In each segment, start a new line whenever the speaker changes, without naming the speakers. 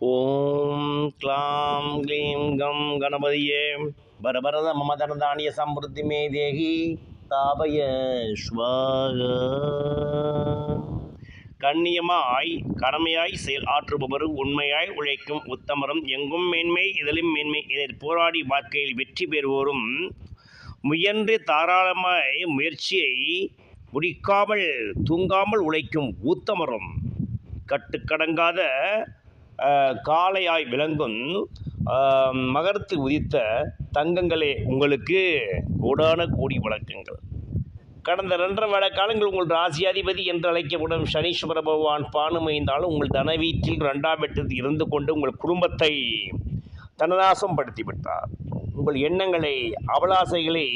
ஓம் க்ளாம் க்ளீம் கம் கணபதியே. பரபரத மமதனதானிய சம்பிருத்தி மே தேகி தாபய ஸ்வாக. கண்ணியமாய் கடமையாய் செயல் ஆற்றுபவர் உண்மையாய் உழைக்கும் உத்தமரும் எங்கும் மேன்மை இதழும் மேன்மை இதில் போராடி வாழ்க்கையில் வெற்றி பெறுவோரும். முயன்று தாராளமாய் முயற்சியை முடிக்காமல் தூங்காமல் உழைக்கும் உத்தமரும். கட்டுக்கடங்காத காளையாய் விளங்கும் மகரத்து உதித்த தங்கங்களே உங்களுக்கு கோடான கோடி வழக்கங்கள் கடந்த ரெண்டரை வேட காலங்கள் உங்கள் ராசியாதிபதி என்று அழைக்கப்படும் சனீஸ்வர பகவான் பானுமைந்தாலும் உங்கள் தன வீட்டில் ரெண்டாம் இடத்தில் இருந்து கொண்டு உங்கள் குடும்பத்தை தனநாசம் படுத்திவிட்டார். உங்கள் எண்ணங்களை அவலாசைகளை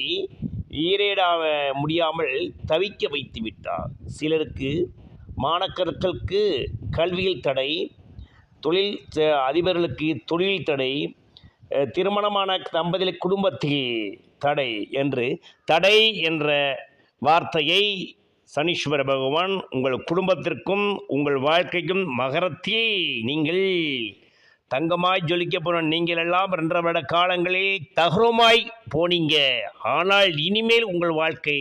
ஈரேடாக முடியாமல் தவிக்க வைத்து விட்டார் சிலருக்கு மாணக்கர்களுக்கு கல்வியில் தடை தொழில் அதிபர்களுக்கு தொழில் தடை திருமணமான தம்பதிகள் குடும்பத்தில் தடை என்று தடை என்ற வார்த்தையை சனீஸ்வர பகவான் உங்கள் குடும்பத்திற்கும் உங்கள் வாழ்க்கைக்கும் மகரத்தில் நீங்கள் தங்கமாய் ஜொலிக்க போன நீங்கள் எல்லாம் ரெண்டரை வருட காலங்களில் தகரமாய் போனீங்க. ஆனால் இனிமேல் உங்கள் வாழ்க்கை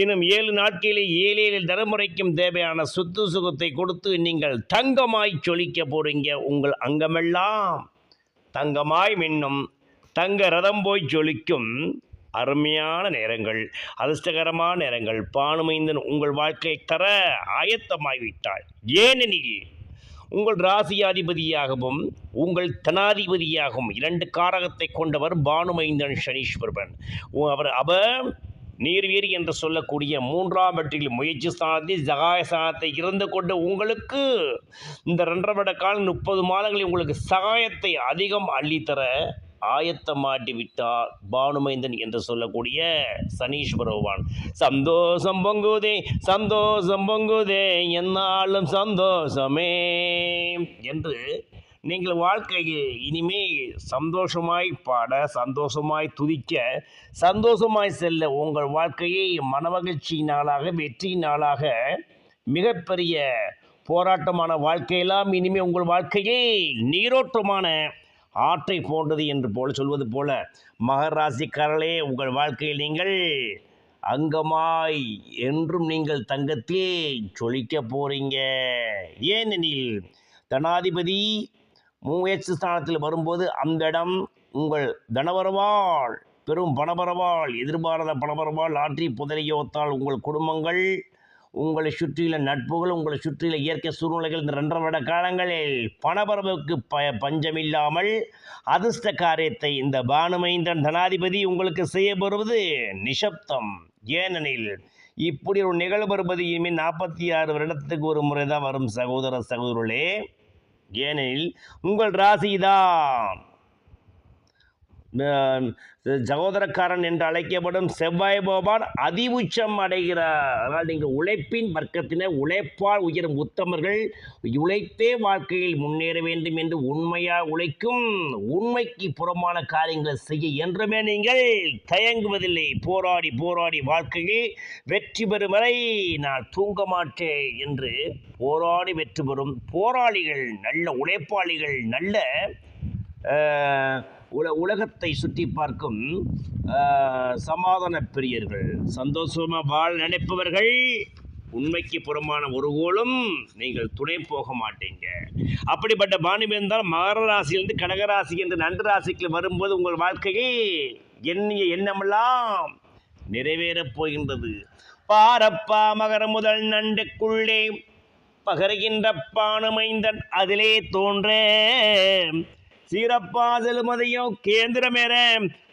இன்னும் ஏழு நாட்களில் ஏழு ஏழு தலைமுறைக்கும் தேவையான சொத்து சுகத்தை கொடுத்து நீங்கள் தங்கமாய் ஜொலிக்க போறீங்க. உங்கள் அங்கமெல்லாம் தங்கமாய் மின்னும் தங்க ரதம் போய் ஜொலிக்கும் அருமையான நேரங்கள் அதிர்ஷ்டகரமான நேரங்கள் பானுமைந்தன் உங்கள் வாழ்க்கையை தர ஆயத்தமாய்விட்டாள். ஏனெனில் உங்கள் ராசியாதிபதியாகவும் உங்கள் தனாதிபதியாகவும் இரண்டு காரகத்தை கொண்டவர் பானுமைந்தன் சனீஸ்வரன். அவர் அவர் நீர்வீரி என்று சொல்லக்கூடிய மூன்றாம் வெற்றியில் முயற்சி ஸ்தானத்தில் சகாய ஸ்தானத்தை இருந்து கொண்டு உங்களுக்கு இந்த ரெண்டரை வருட காலம் முப்பது மாதங்களில் உங்களுக்கு சகாயத்தை அதிகம் அள்ளித்தர ஆயத்தமாட்டி விட்டார் பானுமைந்தன் என்று சொல்லக்கூடிய சனீஸ்வர பகவான் சந்தோஷம் பொங்குதே சந்தோஷம் பொங்குதே என்னாலும் சந்தோஷமே என்று நீங்கள் வாழ்க்கையை இனிமே சந்தோஷமாய் பாட சந்தோஷமாய் துதிக்க சந்தோஷமாய் செல்ல உங்கள் வாழ்க்கையை மனமகிழ்ச்சி நாளாக வெற்றி நாளாக மிகப்பெரிய போராட்டமான வாழ்க்கையெல்லாம் இனிமே உங்கள் வாழ்க்கையை நீரோட்டமான ஆற்றை போன்றது என்று போல சொல்வது போல மகராசிக்காரர்களே உங்கள் வாழ்க்கையில் நீங்கள் அங்கமாய் என்றும் நீங்கள் தங்கத்தே ஜொலிக்க போறீங்க. ஏனெனில் தனாதிபதி முயற்சி ஸ்தானத்தில் வரும்போது அந்த இடம் உங்கள் தனவரவாள் பெரும் பணபரவாள் எதிர்பாராத பணபரவாள் ஆற்றி புதலியோத்தால் உங்கள் குடும்பங்கள் உங்களை சுற்றியுள்ள நட்புகள் உங்களை சுற்றியுள்ள இயற்கை சூழ்நிலைகள் இந்த ரெண்டரை வருட காலங்களில் பணபரவுக்கு ப பஞ்சமில்லாமல் அதிர்ஷ்ட காரியத்தை இந்த பானுமைந்தன் தனாதிபதி உங்களுக்கு செய்ய நிஷப்தம். நிசப்தம் ஏனெனில் இப்படி ஒரு நிகழ்வு வருவது இனிமேல் நாற்பத்தி ஆறு வருடத்துக்கு ஒரு முறை தான் வரும் சகோதர சகோதரர்களே. ஏனெனில் உங்கள் ராசிதான். சகோதரக்காரன் என்று அழைக்கப்படும் செவ்வாய் பகவான் அதிஉச்சம் அடைகிறார். அதனால் நீங்கள் உழைப்பின் வர்க்கத்தினர் உழைப்பால் உயரும் உத்தமர்கள் உழைத்தே வாழ்க்கையில் முன்னேற வேண்டும் என்று உண்மையாக உழைக்கும் உண்மைக்கு புறமான காரியங்களை செய்ய என்றுமே நீங்கள் தயங்குவதில்லை. போராடி போராடி வாழ்க்கையில் வெற்றி பெறும் வரை நான் தூங்க மாட்டேன் என்று போராடி வெற்றி பெறும் போராளிகள் நல்ல உழைப்பாளிகள் நல்ல உல உலகத்தை சுற்றி பார்க்கும் சமாதான பிரியர்கள் சந்தோஷமாக வாழ் நினைப்பவர்கள் உண்மைக்கு புறமான ஒரு கோலும் நீங்கள் துணை போக மாட்டீங்க. அப்படிப்பட்ட பாணிபேந்தால் மகர ராசியிலிருந்து கடகராசி என்று நண்டு ராசிக்கு வரும்போது உங்கள் வாழ்க்கையை எண்ணிய எண்ணமெல்லாம் நிறைவேறப் போகின்றது. பாரப்பா மகர முதல் நண்டுக்குள்ளே பகருகின்ற பானுமைந்தன் அதிலே தோன்ற சீரப்பா கேந்திரமேற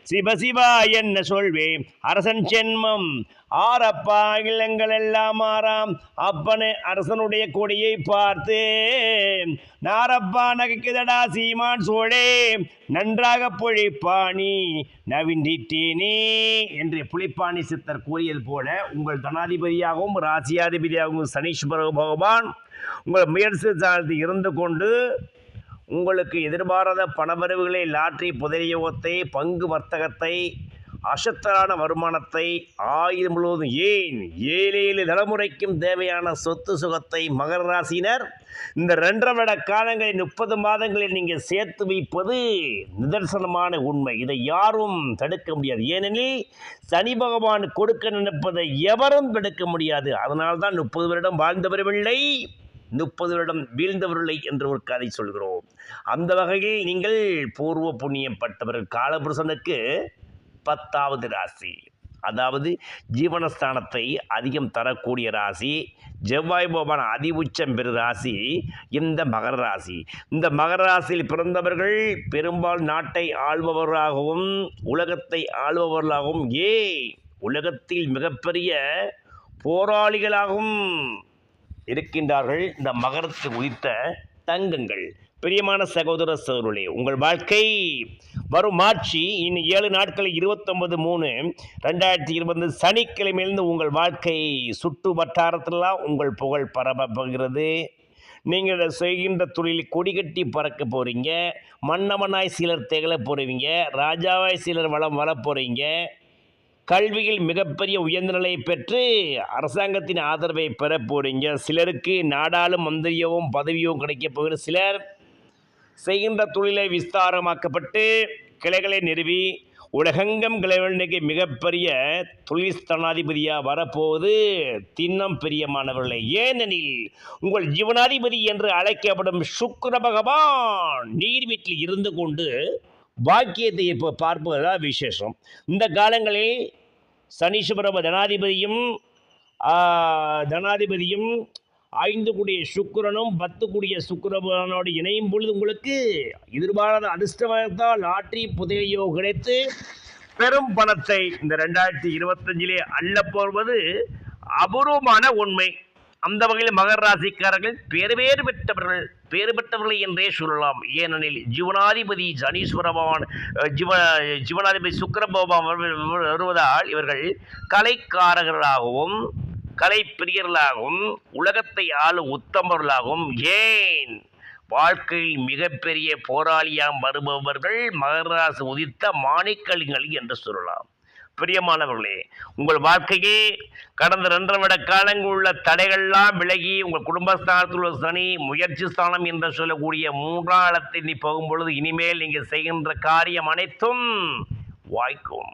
சிவசிவா என்ன சொல்வேன்? அரசன் சென்மம் ஆரப்பா இல்லங்கள் எல்லாம் ஆறாம். அப்பனு அரசனுடைய கொடியை பார்த்து நாரப்பா நகைக்குதடா சீமான் சோழே நன்றாக பொழிப்பாணி நவிண்டிட்டேனே என்று புலிப்பாணி சித்தர் கூறியது போல உங்கள் தனாதிபதியாகவும் ராசியாதிபதியாகவும் சனீஸ்வர பகவான் உங்கள் முயற்சி சார்ந்து இருந்து கொண்டு உங்களுக்கு எதிர்பாராத பணவரவுகளை லாட்ரி புதரியோகத்தை பங்கு வர்த்தகத்தை அசத்தலான வருமானத்தை ஆயுதம் முழுவதும் ஏன் ஏழு ஏழு தலைமுறைக்கும் தேவையான சொத்து சுகத்தை மகர ராசினர் இந்த ரெண்டரை வருட காலங்களில் முப்பது மாதங்களில் நீங்கள் சேர்த்து வைப்பது நிதர்சனமான உண்மை. இதை யாரும் தடுக்க முடியாது. ஏனெனில் சனி பகவான் கொடுக்க நினைப்பதை எவரும் தடுக்க முடியாது. அதனால்தான் முப்பது வருடம் வாழ்ந்தவரில்லை முப்பது வருடம் வீழ்ந்தவர்களை என்று ஒரு கதை சொல்கிறோம். அந்த வகையில் நீங்கள் பூர்வ புண்ணியம் பட்டவர்கள் காலபுருஷனுக்கு பத்தாவது ராசி. அதாவது ஜீவனஸ்தானத்தை அதிகம் தரக்கூடிய ராசி செவ்வாய் பகவான் அதி உச்சம் பெரு ராசி இந்த மகர ராசி. இந்த மகர ராசியில் பிறந்தவர்கள் பெரும்பால் நாட்டை ஆள்பவர்களாகவும் உலகத்தை ஆள்பவர்களாகவும் ஏ உலகத்தில் மிகப்பெரிய போராளிகளாகவும் இருக்கின்றார்கள். இந்த மகரத்துக்கு உதித்த தங்கங்கள். பிரியமான சகோதர சகோதரர்களே உங்கள் வாழ்க்கை வரும் மார்ச் இன்னும் ஏழு நாட்கள் இருபத்தொன்பது மூணு ரெண்டாயிரத்தி இருபது சனிக்கிழமையிலிருந்து உங்கள் வாழ்க்கை சுற்று வட்டாரத்திலாம் உங்கள் புகழ் பரப்பப்படுகிறது நீங்கள் செய்கின்ற தொழில் கொடி கட்டி பறக்க போகிறீங்க மன்னவனாய் சிலர் திகழ போகிறீங்க ராஜாவாய் சிலர் வளம் வர போகிறீங்க கல்வியில் மிகப்பெரிய உயர்ந்த நிலையை பெற்று அரசாங்கத்தின் ஆதரவை பெற போறீங்க. சிலருக்கு நாடாளும் மந்திரியவும் பதவியும் கிடைக்கப் போகிற சிலர் செய்கின்ற தொழிலை விஸ்தாரமாக்கப்பட்டு கிளைகளை நிறுவி உலகெங்கும் கிளைவனுக்கு மிகப்பெரிய தொழில் ஸ்தானாதிபதியாக வரப்போவது தின்னம் பிரியமானவர்களே ஏனெனில் உங்கள் ஜீவனாதிபதி என்று அழைக்கப்படும் சுக்கர பகவான் நீர் வீட்டில் இருந்து கொண்டு பாக்கியத்தை இப்போ பார்ப்பதுதான் விசேஷம். இந்த காலங்களில் சனீஸ்வர தனாதிபதியும் தனாதிபதியும் ஐந்து கூடிய சுக்கரனும் பத்து கூடிய சுக்கிரனோடு இணையும் பொழுது உங்களுக்கு எதிர்பாராத அதிர்ஷ்டத்தால் லாட்டரி புதையோ கிடைத்து பெரும் பணத்தை இந்த ரெண்டாயிரத்தி இருபத்தஞ்சிலே அள்ள போவது அபூர்வமான உண்மை. அந்த வகையில் மகர ராசிக்காரர்கள் பேறு பெற்றவர்கள் பேறு பெற்றவர்கள் என்றே சொல்லலாம். ஏனெனில் ஜீவனாதிபதி சனீஸ்வர பகவான் ஜீவ ஜீவனாதிபதி சுக்கிர பகவான் வருவதால் இவர்கள் கலைக்காரர்களாகவும் கலைப்பிரியர்களாகவும் உலகத்தை ஆளும் உத்தமர்களாகவும் ஏன்? வாழ்க்கையில் மிகப்பெரிய போராளியாம் வருபவர்கள் மகராசு உதித்த மாணிக்கலிங்கள் என்று சொல்லலாம். பிரியமானவர்களே உங்கள் வாழ்க்கையே கடந்த ரெண்டரை விட காலங்கள் உள்ள தடைகள்லாம் விலகி உங்கள் குடும்பஸ்தானத்தில் உள்ள சனி முயற்சி ஸ்தானம் என்று சொல்லக்கூடிய மூன்றாம் இடத்தில் நீ போகும் பொழுது இனிமேல் நீங்கள் செய்கின்ற காரியம் அனைத்தும் வாய்க்கும்.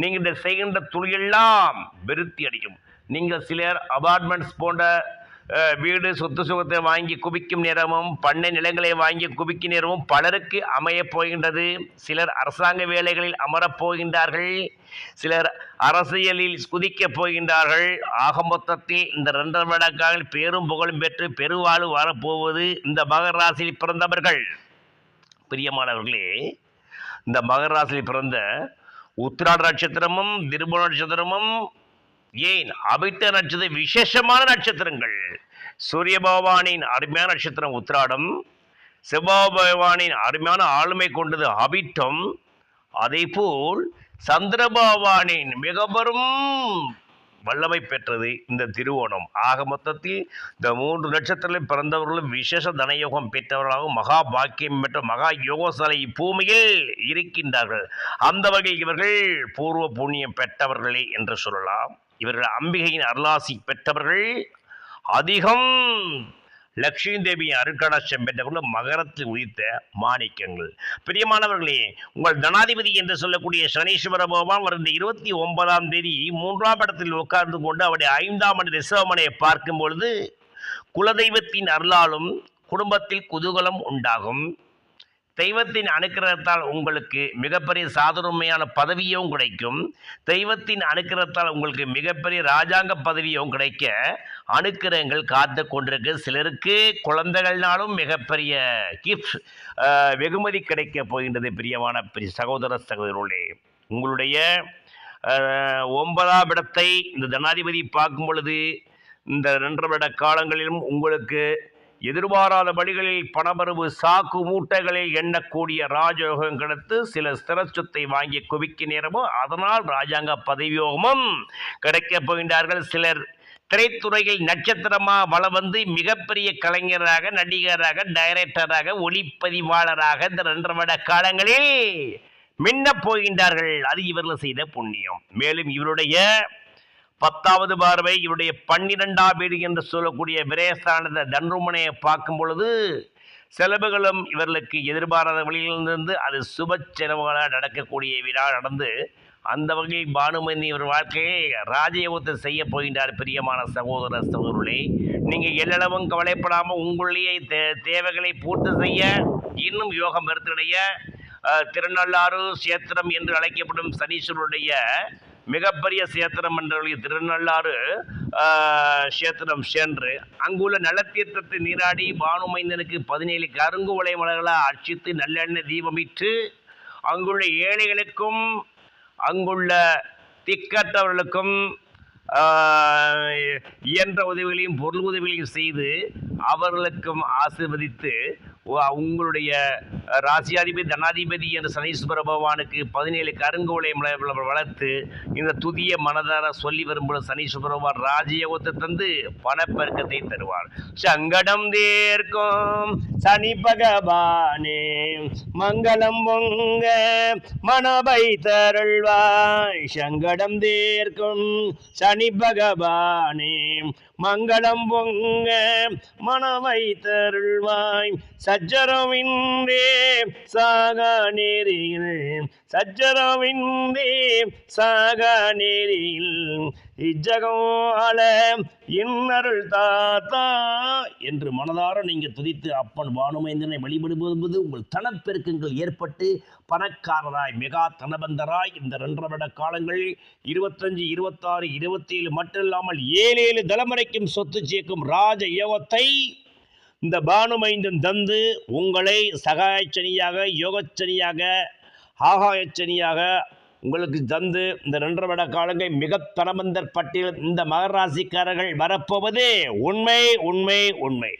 நீங்கள் இந்த செய்கின்ற துளியெல்லாம் விருத்தி அடிக்கும் நீங்கள் சிலர் அபார்ட்மெண்ட்ஸ் போன்ற வீடு சொத்து சுகத்தை வாங்கி குவிக்கும் நேரமும் பண்ணை நிலங்களை வாங்கி குவிக்கும் நேரமும் பலருக்கு அமையப் போகின்றது. சிலர் அரசாங்க வேலைகளில் அமரப் போகின்றார்கள். சிலர் அரசியலில் குதிக்கப் போகின்றார்கள். ஆக மொத்தத்தில் இந்த ரெண்டரை வருடக்காக பேரும் புகழும் பெற்று பெருவாழ்வு வரப்போவது இந்த மகர ராசியில் பிறந்தவர்கள். பிரியமானவர்களே இந்த மகர ராசியில் பிறந்த உத்திராட நட்சத்திரமும் திருமண நட்சத்திரமும் ஏன் அபித்த நட்சத்திர விசேஷமான நட்சத்திரங்கள்? சூரிய பகவானின் அருமையான நட்சத்திரம் உத்திராடம் செவ்வாய் பகவானின் அருமையான ஆளுமை கொண்டது அபிட்டம் அதே போல் சந்திரபவானின் மிக பெரும் வல்லமை பெற்றது இந்த திருவோணம். ஆக மொத்தத்தில் இந்த மூன்று நட்சத்திரங்களில் பிறந்தவர்களும் விசேஷ தனயோகம் பெற்றவர்களாகவும் மகா பாக்கியம் பெற்ற மகா யோகசாலை பூமியில் இருக்கின்றார்கள். அந்த வகையில் இவர்கள் பூர்வ புண்ணியம் பெற்றவர்களே என்று சொல்லலாம். இவர்கள் அம்பிகையின் அருளாசி பெற்றவர்கள் அதிகம் லக்ஷ்மி தேவியின் அருக்கடாட்சம் பெற்றவர்கள் மகரத்தில் உயிர்த்த மாணிக்கங்கள். பிரியமானவர்களே உங்கள் தனாதிபதி என்று சொல்லக்கூடிய சனீஸ்வர பகவான் வருந்த இருபத்தி ஒன்பதாம் தேதி மூன்றாம் இடத்தில் உட்கார்ந்து கொண்டு அவருடைய ஐந்தாம் ஆண்டு ரிசவமனையை பார்க்கும் பொழுது குலதெய்வத்தின் அருளாலும் குடும்பத்தில் குதூகலம் உண்டாகும். தெய்வத்தின் அனுக்கிரகத்தால் உங்களுக்கு மிகப்பெரிய சாதுரியமான பதவியும் கிடைக்கும். தெய்வத்தின் அனுக்கிரகத்தால் உங்களுக்கு மிகப்பெரிய ராஜாங்க பதவியும் கிடைக்க அனுக்கிரகங்கள் காத்து கொண்டிருக்கு. சிலருக்கு குழந்தைகள்னாலும் மிகப்பெரிய கிஃப்ட் வெகுமதி கிடைக்க போகின்றது பிரியமான பெரிய சகோதர சகோதரர்களே. உங்களுடைய ஒன்பதாம் இடத்தை இந்த ஜனாதிபதி பார்க்கும் பொழுது இந்த ரெண்டரை வருட காலங்களிலும் உங்களுக்கு எதிர்பாராத வழிகளில் பணமரவு சாக்கு மூட்டைகளில் எண்ணக்கூடிய ராஜயோகம் கிடைத்து சில ஸ்திர சொத்தை வாங்கி குவிக்க நேரமும் அதனால் ராஜாங்க பதவியோகமும் கிடைக்கப் போகின்றார்கள். சிலர் திரைத்துறையில் நட்சத்திரமா வள வந்து மிகப்பெரிய கலைஞராக நடிகராக டைரக்டராக ஒளிப்பதிவாளராக இந்த ரெண்டரை வருட காலங்களில் மின்ன போகின்றார்கள். அது இவர்கள் செய்த புண்ணியம். மேலும் இவருடைய பத்தாவது பார்வை இவருடைய பன்னிரெண்டாம் வீடு என்று சொல்லக்கூடிய விரேசானத தன்ருமனையை பார்க்கும் பொழுது செலவுகளும் இவர்களுக்கு எதிர்பாராத வழியிலிருந்து அது சுப செலவுகளாக நடக்கக்கூடிய விழா நடந்து அந்த வகையில் பானுமதி இவர் வாழ்க்கையை ராஜயோகத்தை செய்ய போகின்றார் பிரியமான சகோதர சகோதரர்களே. நீங்கள் எல்லளவும் கவலைப்படாமல் உங்களுடைய தே தேவைகளை பூர்த்தி செய்ய இன்னும் யோகம் பெருத்தடைய திருநள்ளாறு சேத்திரம் என்று அழைக்கப்படும் சனீஸ்வரருடைய மிகப்பெரிய சேத்திரம் என்ற திருநள்ளாறு சேத்திரம் சென்று அங்குள்ள நலத்தீர்த்தத்தை நீராடி பானுமைந்தனுக்கு பதினேழு கருங்குவளை மலர்களாக அர்ச்சித்து நல்லெண்ணெய் தீபமிட்டு அங்குள்ள ஏழைகளுக்கும் அங்குள்ள திக்கற்றவர்களுக்கும் இயன்ற உதவிகளையும் பொருள் உதவிகளையும் செய்து அவர்களுக்கும் ஆசிர்வதித்து உங்களுடைய ராசியாதிபதி தனாதிபதி என்ற சனீஸ்வர பகவானுக்கு பதினேழு கருங்கோலை வளர்த்து இந்த துதிய மனதார சொல்லி வரும்போது சனீஸ்வர பகவான் ராஜயோகத்தை தந்து பணப்பெருக்கத்தை தருவார். சங்கடம் தேர்க்கும் சனி பகவானே மங்களம் பொங்க மனபை தருள்வாய் சங்கடம் தேர்க்கும் சனி பகவானே மங்களம் பொங்க மனவை தருள்வாய் சஜ்ஜரமின்றே சாக நெறியில் சச்சரவின்றே சாக நேரில் இஜகோல இன்னருள் தாத்தா என்று மனதார நீங்கள் துதித்து அப்பன் பானுமைந்தனை வழிபடும்போது உங்கள் தனப்பெருக்கங்கள் ஏற்பட்டு பணக்காரராய் மெகா தனபந்தராய் இந்த ரெண்டரை வருட காலங்கள் இருபத்தஞ்சு இருபத்தாறு இருபத்தேழு மட்டும் இல்லாமல் ஏழு ஏழு தலைமுறைக்கும் சொத்து சேர்க்கும் ராஜ யோகத்தை இந்த பானுமைந்தன் தந்து உங்களை சகாயச்சனியாக யோகச்சனியாக ஆகாயச்சனியாக உங்களுக்கு தந்து இந்த ரெண்டரை வருட காலங்கள் மிக தரமந்தர் பட்டியல் இந்த மகராசிக்காரர்கள் வரப்போவது. உண்மை உண்மை உண்மை.